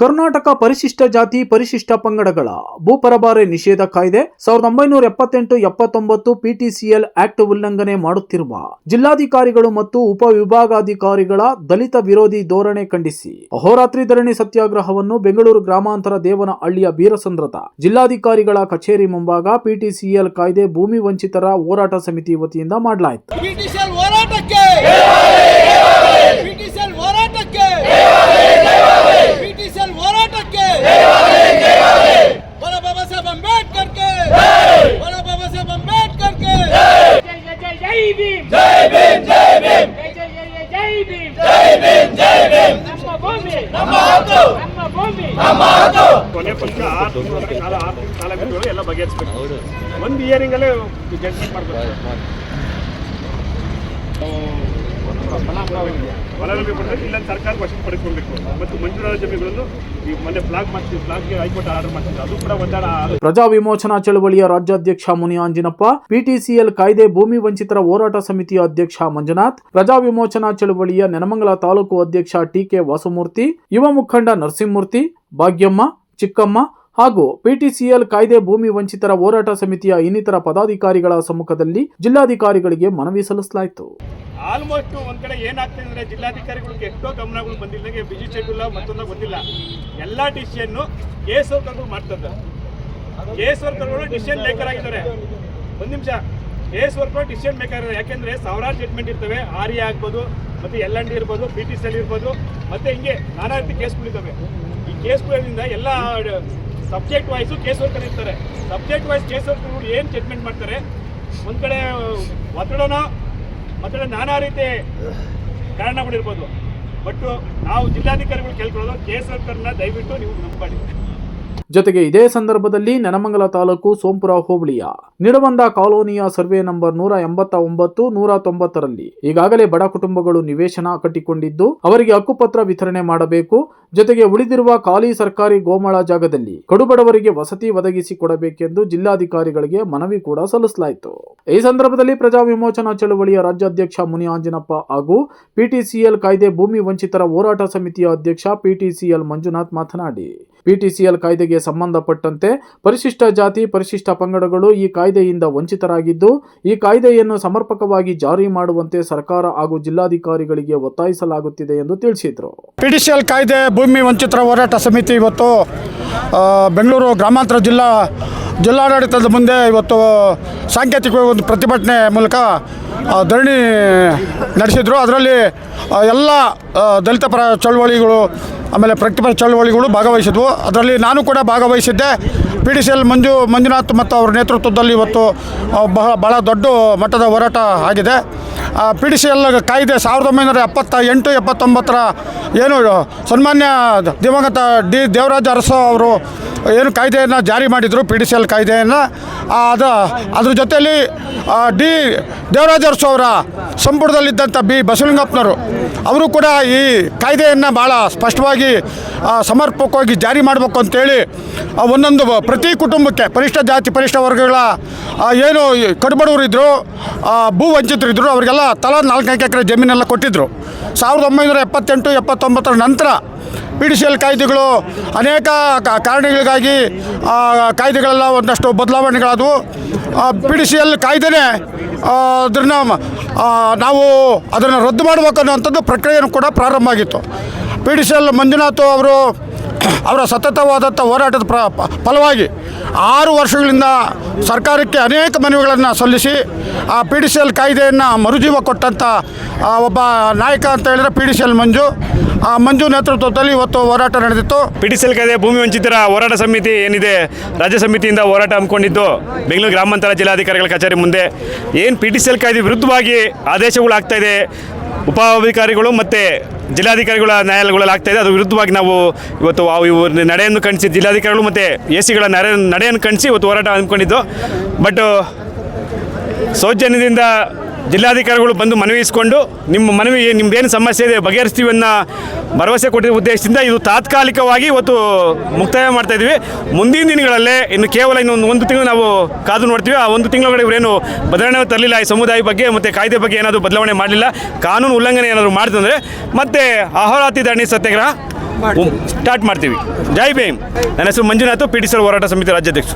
ಕರ್ನಾಟಕ ಪರಿಶಿಷ್ಟ ಜಾತಿ, ಪರಿಶಿಷ್ಟ ಪಂಗಡಗಳ ಭೂಪರಬಾರೆ ನಿಷೇಧ ಕಾಯ್ದೆ. ಸಾವಿರದ ಒಂಬೈನೂರ ಎಪ್ಪತ್ತೆಂಟು, ಎಪ್ಪತ್ತೊಂಬತ್ತು ಪಿಟಿಸಿಎಲ್ ಆಕ್ಟ್ ಉಲ್ಲಂಘನೆ ಮಾಡುತ್ತಿರುವ ಜಿಲ್ಲಾಧಿಕಾರಿಗಳು ಮತ್ತು ಉಪವಿಭಾಗಾಧಿಕಾರಿಗಳ ದಲಿತ ವಿರೋಧಿ ಧೋರಣೆ ಖಂಡಿಸಿ ಅಹೋರಾತ್ರಿ ಧರಣಿ ಸತ್ಯಾಗ್ರಹವನ್ನು ಬೆಂಗಳೂರು ಗ್ರಾಮಾಂತರ ದೇವನಹಳ್ಳಿಯ ಬೀರಸಂದ್ರದ ಜಿಲ್ಲಾಧಿಕಾರಿಗಳ ಕಚೇರಿ ಮುಂಭಾಗ ಪಿಟಿಸಿಎಲ್ ಕಾಯ್ದೆ ಭೂಮಿ ವಂಚಿತರ ಹೋರಾಟ ಸಮಿತಿ ವತಿಯಿಂದ ಮಾಡಲಾಯಿತು ಬ್ರಿಟಿಷರ್ ಹೋರಾಟಕ್ಕೆ ಬ್ರಿಟಿಷರ್ ಹೋರಾಟಕ್ಕೆ ಬ್ರಿಟಿಷರ್ ಹೋರಾಟಕ್ಕೆ ಬಾಬಾ ಬಾಬಾ ಸಾಹೇಬ್ ಅಂಬೇಡ್ಕರ್ಗೆ ಬಾಬಾ ಬಾಬಾ ಸಾಹೇಬ್ ಅಂಬೇಡ್ಕರ್ಗೆ ಜೈ ಜೈ ಜೈ ಭೀಮ್ ಜೈ ಭೀಮ್ ಜೈ ಭೀಮ್ ಜೈ ಜೈ ಜೈ ಭೀಮ್ ಜೈ ಭೀಮ್ ಜೈ ಭೀಮ್ ನಮ್ಮ ಭೂಮಿ ನಮ್ಮ ಹಕ್ಕು ನಮ್ಮ ಭೂಮಿ ಕೊನೆ ಪಕ್ಷ ಆರು ತಿಂಗಳ ಕಾಲ ಆರು ತಿಂಗಳ ಕಾಲ ಬಿಟ್ಟು ಎಲ್ಲ ಬಗೆಹರಿಸ್ಬೇಕು. ಒಂದು ಇಯರಿಂಗ್ ಅಲ್ಲೇ ಜಡ್ಜ್ಮೆಂಟ್ ಮಾಡ್ಬೇಕು. ಫಲಾನುಭವಿ ಬಿಟ್ಟರೆ ಇಲ್ಲ ಸರ್ಕಾರ ವಶಕ್ಕೆ ಪಡೆದುಕೊಳ್ಬೇಕು ಮತ್ತು ಮಂಜೂರಾದ ಜಮೀನುಗಳನ್ನು ಈ ಮೊನ್ನೆ ಫ್ಲಾಗ್ ಮಾಡ್ತೀವಿ ಫ್ಲಾಗ್ಗೆ ಹೈಕೋರ್ಟ್ ಆರ್ಡರ್ ಮಾಡ್ತೀವಿ ಅದು ಕೂಡ ಆದ ಪ್ರಜಾ ವಿಮೋಚನಾ ಚಳವಳಿಯ ರಾಜ್ಯಾಧ್ಯಕ್ಷ ಮುನಿ ಆಂಜಿನಪ್ಪ ಪಿಟಿಸಿಎಲ್ ಕಾಯ್ದೆ ಭೂಮಿ ವಂಚಿತರ ಹೋರಾಟ ಸಮಿತಿಯ ಅಧ್ಯಕ್ಷ ಮಂಜುನಾಥ್, ಪ್ರಜಾ ವಿಮೋಚನಾ ಚಳವಳಿಯ ನೆನಮಂಗಲ ತಾಲೂಕು ಅಧ್ಯಕ್ಷ ಟಿಕೆ ವಾಸುಮೂರ್ತಿ, ಯುವ ಮುಖಂಡ ನರಸಿಂಹಮೂರ್ತಿ, ಭಾಗ್ಯಮ್ಮ ಚಿಕ್ಕಮ್ಮ ಹಾಗೂ ಪಿಟಿಸಿಎಲ್ ಕಾಯ್ದೆ ಭೂಮಿ ವಂಚಿತರ ಹೋರಾಟ ಸಮಿತಿಯ ಇನ್ನಿತರ ಪದಾಧಿಕಾರಿಗಳ ಸಮ್ಮುಖದಲ್ಲಿ ಜಿಲ್ಲಾಧಿಕಾರಿಗಳಿಗೆ ಮನವಿ ಸಲ್ಲಿಸಲಾಯಿತು. ಆಲ್ಮೋಸ್ಟ್ ಒಂದ್ ಕಡೆ ಏನಾಗ್ತಿದೆ ಅಂದ್ರೆ ಜಿಲ್ಲಾಧಿಕಾರಿಗಳಿಗೆ ಎಷ್ಟೋ ಗಮನಗಳು ಬಂದಿಲ್ಲ. ಬಿಜಿ ಶೆಡ್ಯೂಲ್ ಮತ್ತೊಂದು ಗೊತ್ತಿಲ್ಲ ಎಲ್ಲಾ ಡಿಸಿಷನ್ ಮಾಡ್ತಾರೆ ಕೇಸ್ ವರ್ಕರ್ಗಳು ಡಿಸಿಷನ್ ಮೇಕರ್ ಆಗಿದ್ದಾರೆ. ಒಂದ್ ನಿಮಿಷ. ಕೇಸ್ ವರ್ಕರ್ ಡಿಸಿಷನ್ ಮೇಕರ್ ಯಾಕೆಂದ್ರೆ ಸಾವಿರಾರು ಟ್ರೀಟ್ಮೆಂಟ್ ಇರ್ತವೆ. ಆರ್ ಆಗ್ಬೋದು, ಮತ್ತೆ ಎಲ್ ಎನ್ ಡಿ ಇರ್ಬೋದು ಪಿ ಟಿ ಸಿ ಇರ್ಬೋದು, ಮತ್ತೆ ಹಿಂಗೆ ನಾನಾ ರೀತಿ ಕೇಸ್ಗಳಿದ್ದಾವೆ ಈ ಕೇಸ್ಗಳಿಂದ ಎಲ್ಲ ಸಬ್ಜೆಕ್ಟ್ ವೈಸು ಕೇಸ್ ವರ್ಕರ್ ಇರ್ತಾರೆ. ಸಬ್ಜೆಕ್ಟ್ ವೈಸ್ ಕೇಸ್ ವರ್ಕರ್ಗಳು ಏನು ಟ್ರೀಟ್ಮೆಂಟ್ ಮಾಡ್ತಾರೆ? ಒಂದು ಕಡೆ, ಒತ್ತಡನೋ ಮತ್ತೆ ನಾನಾ ರೀತಿ ಕಾರಣಗಳಿರ್ಬೋದು ಬಟ್ ನಾವು ಜಿಲ್ಲಾಧಿಕಾರಿಗಳು ಕೇಳ್ಕೊಳ್ಳೋದು ಕೇಸ್ ವರ್ಕರ್ನ ದಯವಿಟ್ಟು ನೀವು ನಂಬಡಿ ಜೊತೆಗೆ ಇದೇ ಸಂದರ್ಭದಲ್ಲಿ ನೆನಮಂಗಲ ತಾಲೂಕು ಸೋಂಪುರ ಹೋಬಳಿಯ ನಿಡಬಂದ ಕಾಲೋನಿಯ ಸರ್ವೆ ನಂಬರ್ ನೂರ ಎಂಬತ್ತ ಒಂಬತ್ತು, ನೂರ ತೊಂಬತ್ತರಲ್ಲಿ ಈಗಾಗಲೇ ಬಡ ಕುಟುಂಬಗಳು ನಿವೇಶನ ಕಟ್ಟಿಕೊಂಡಿದ್ದು ಅವರಿಗೆ ಹಕ್ಕುಪತ್ರ ವಿತರಣೆ ಮಾಡಬೇಕು. ಜೊತೆಗೆ ಉಳಿದಿರುವ ಖಾಲಿ ಸರ್ಕಾರಿ ಗೋಮಾಳ ಜಾಗದಲ್ಲಿ ಕಡುಬಡವರಿಗೆ ವಸತಿ ಒದಗಿಸಿ ಕೊಡಬೇಕೆಂದು ಜಿಲ್ಲಾಧಿಕಾರಿಗಳಿಗೆ ಮನವಿ ಕೂಡ ಸಲ್ಲಿಸಲಾಯಿತು. ಈ ಸಂದರ್ಭದಲ್ಲಿ ಪ್ರಜಾ ವಿಮೋಚನಾ ಚಳವಳಿಯ ರಾಜ್ಯಾಧ್ಯಕ್ಷ ಮುನಿ ಆಂಜನಪ್ಪ ಹಾಗೂ ಪಿಟಿಸಿಎಲ್ ಕಾಯ್ದೆ ಭೂಮಿ ವಂಚಿತರ ಹೋರಾಟ ಸಮಿತಿಯ ಅಧ್ಯಕ್ಷ ಪಿಟಿಸಿಎಲ್ ಮಂಜುನಾಥ್ ಮಾತನಾಡಿ ಪಿಟಿಸಿಎಲ್ ಕಾಯ್ದೆಗೆ ಸಂಬಂಧಪಟ್ಟಂತೆ ಪರಿಶಿಷ್ಟ ಜಾತಿ, ಪರಿಶಿಷ್ಟ ಪಂಗಡಗಳು ಈ ಕಾಯ್ದೆಯಿಂದ ವಂಚಿತರಾಗಿದ್ದು, ಈ ಕಾಯ್ದೆಯನ್ನು ಸಮರ್ಪಕವಾಗಿ ಜಾರಿ ಮಾಡುವಂತೆ ಸರ್ಕಾರ ಹಾಗೂ ಜಿಲ್ಲಾಧಿಕಾರಿಗಳಿಗೆ ಒತ್ತಾಯಿಸಲಾಗುತ್ತಿದೆ ಎಂದು ತಿಳಿಸಿದರು. ಪಿಡಿಸಿಎಲ್ ಕಾಯ್ದೆ ಭೂಮಿ ವಂಚಿತರ ಹೋರಾಟ ಸಮಿತಿ ಇವತ್ತು ಬೆಂಗಳೂರು ಗ್ರಾಮಾಂತರ ಜಿಲ್ಲಾ ಜಿಲ್ಲಾಡಳಿತದ ಮುಂದೆ ಇವತ್ತು ಸಾಂಕೇತಿಕ ಒಂದು ಪ್ರತಿಭಟನೆ ಮೂಲಕ ಧರಣಿ ನಡೆಸಿದರು. ಅದರಲ್ಲಿ ಎಲ್ಲ ದಲಿತ ಪರ ಚಳವಳಿಗಳು ಆಮೇಲೆ ಪ್ರತಿಭಟ ಚಳವಳಿಗಳು ಭಾಗವಹಿಸಿದ್ವು. ಅದರಲ್ಲಿ ನಾನು ಕೂಡ ಭಾಗವಹಿಸಿದ್ದೆ. P D C L Manju, Manjunath ಮತ್ತು ಅವರ ನೇತೃತ್ವದಲ್ಲಿ ಇವತ್ತು ಬಹಳ ಭಾಳ ದೊಡ್ಡ ಮಟ್ಟದ ಹೋರಾಟ ಆಗಿದೆ. ಪಿ ಡಿ ಸಿ ಎಲ್ ಕಾಯ್ದೆ ಸಾವಿರದ ಒಂಬೈನೂರ ಎಪ್ಪತ್ತ ಎಂಟು, ಎಪ್ಪತ್ತೊಂಬತ್ತರ ಏನು ಸನ್ಮಾನ್ಯ ದಿವಂಗತ ಡಿ ದೇವರಾಜ ಅರಸು ಅವರು ಏನು ಕಾಯ್ದೆಯನ್ನು ಜಾರಿ ಮಾಡಿದರು ಪಿ ಡಿ ಸಿ ಎಲ್ ಕಾಯ್ದೆಯನ್ನು. ಅದು, ಅದ್ರ ಜೊತೆಯಲ್ಲಿ ಡಿ ದೇವರಾಜ ಅರಸು ಅವರ ಸಂಪುಟದಲ್ಲಿದ್ದಂಥ ಬಿ ಬಸವಲಿಂಗಪ್ಪನವರು ಅವರು ಕೂಡ ಈ ಕಾಯ್ದೆಯನ್ನು ಭಾಳ ಸ್ಪಷ್ಟವಾಗಿ ಸಮರ್ಪಕವಾಗಿ ಜಾರಿ ಮಾಡಬೇಕು ಅಂತೇಳಿ ಒಂದೊಂದು ಪ್ರತಿ ಕುಟುಂಬಕ್ಕೆ, ಪರಿಷ್ಠ ಜಾತಿ, ಪರಿಷ್ಠ ವರ್ಗಗಳ ಏನು ಕಡುಬಡವರಿದ್ದರು ಭೂ ವಂಚಿತರಿದ್ದರು ಅವರಿಗೆಲ್ಲ ತಲಾ ನಾಲ್ಕೈದು ಎಕರೆ ಜಮೀನೆಲ್ಲ ಕೊಟ್ಟಿದ್ದರು ಸಾವಿರದ ಒಂಬೈನೂರ ಎಪ್ಪತ್ತೆಂಟು, ಎಪ್ಪತ್ತೊಂಬತ್ತರ ನಂತರ ಪಿ ಡಿ ಕಾಯ್ದೆಗಳು ಅನೇಕ ಕಾರಣಗಳಿಗಾಗಿ ಕಾಯ್ದೆಗಳೆಲ್ಲ ಒಂದಷ್ಟು ಬದಲಾವಣೆಗಳಾದವು. ಪಿ ಡಿ ಸಿ ಎಲ್ ಕಾಯ್ದೆನೇ ಅದನ್ನು ನಾವು ಅದನ್ನು ರದ್ದು ಮಾಡಬೇಕು ಅನ್ನೋವಂಥದ್ದು ಪ್ರಕ್ರಿಯೆಯೂ ಕೂಡ ಪ್ರಾರಂಭ ಆಗಿತ್ತು. P D C L Manjunath ಅವರು ಅವರ ಸತತವಾದಂಥ ಹೋರಾಟದ ಪ್ರ ಫಲವಾಗಿ ಆರು ವರ್ಷಗಳಿಂದ ಸರ್ಕಾರಕ್ಕೆ ಅನೇಕ ಮನವಿಗಳನ್ನು ಸಲ್ಲಿಸಿ ಆ ಪಿ ಡಿ ಸಿ ಎಲ್ ಕಾಯ್ದೆಯನ್ನು ಮರುಜೀವ ಕೊಟ್ಟಂಥ ಒಬ್ಬ ನಾಯಕ ಅಂತ ಹೇಳಿದ್ರೆ P D C L Manju. ಆ ಮಂಜು ನೇತೃತ್ವದಲ್ಲಿ ಇವತ್ತು ಹೋರಾಟ ನಡೆದಿತ್ತು. ಪಿ ಡಿ ಸಿ ಎಲ್ ಕಾಯ್ದೆ ಭೂಮಿ ವಂಚಿತರ ಹೋರಾಟ ಸಮಿತಿ ಏನಿದೆ, ರಾಜ್ಯ ಸಮಿತಿಯಿಂದ ಹೋರಾಟ ಹಮ್ಮಿಕೊಂಡಿದ್ದು ಬೆಂಗಳೂರು ಗ್ರಾಮಾಂತರ ಜಿಲ್ಲಾಧಿಕಾರಿಗಳ ಕಚೇರಿ ಮುಂದೆ. ಏನು ಪಿ ಟಿ ಸಿ ಎಲ್ ಕಾಯ್ದೆ ವಿರುದ್ಧವಾಗಿ ಆದೇಶಗಳು ಆಗ್ತಾ ಇದೆ ಉಪಾಧಿಕಾರಿಗಳು ಮತ್ತು ಜಿಲ್ಲಾಧಿಕಾರಿಗಳ ನ್ಯಾಯಾಲಯಗಳಲ್ಲಿ ಆಗ್ತಾ ಇದೆ. ಅದು ವಿರುದ್ಧವಾಗಿ ನಾವು ಇವತ್ತು ಆ ಇವು ನಡೆಯನ್ನು ಖಂಡಿಸಿ ಜಿಲ್ಲಾಧಿಕಾರಿಗಳು ಮತ್ತು ಎ ಸಿಗಳ ನಡೆ ನಡೆಯನ್ನು ಖಂಡಿಸಿ ಇವತ್ತು ಹೋರಾಟ ಅಂದ್ಕೊಂಡಿದ್ದು ಬಟ್ ಸೌಜನ್ಯದಿಂದ ಜಿಲ್ಲಾಧಿಕಾರಿಗಳು ಬಂದು ಮನವಿಸ್ಕೊಂಡು ನಿಮ್ಮ ಮನವಿ ನಿಮ್ದೇನು ಸಮಸ್ಯೆ ಇದೆ ಬಗೆಹರಿಸ್ತೀವಿ ಅನ್ನೋ ಭರವಸೆ ಕೊಟ್ಟಿದ್ದ ಉದ್ದೇಶದಿಂದ ಇದು ತಾತ್ಕಾಲಿಕವಾಗಿ ಇವತ್ತು ಮುಕ್ತಾಯ ಮಾಡ್ತಾ ಇದ್ದೀವಿ. ಮುಂದಿನ ದಿನಗಳಲ್ಲೇ ಇನ್ನು ಕೇವಲ ಇನ್ನೊಂದು ಒಂದು ತಿಂಗಳು ನಾವು ಕಾದು ನೋಡ್ತೀವಿ. ಆ ಒಂದು ತಿಂಗಳೊಳಗಡೆ ಇವರೇನು ಬದಲಾವಣೆ ತರಲಿಲ್ಲ. ಈ ಸಮುದಾಯ ಬಗ್ಗೆ ಮತ್ತು ಕಾಯ್ದೆ ಬಗ್ಗೆ ಏನಾದರೂ ಬದಲಾವಣೆ ಮಾಡಲಿಲ್ಲ. ಕಾನೂನು ಉಲ್ಲಂಘನೆ ಏನಾದರೂ ಮಾಡಿದಂದರೆ ಮತ್ತೆ ಆಹಾರಾತಿ ದಾಣಿ ಸತ್ಯಾಗ್ರಹ ಸ್ಟಾರ್ಟ್ ಮಾಡ್ತೀವಿ. ಜೈ ಭೀಮ್. ನನ್ನ ಹೆಸರು ಮಂಜುನಾಥ್ ಪಿ ಟಿ ಹೋರಾಟ ಸಮಿತಿ ರಾಜ್ಯಾಧ್ಯಕ್ಷ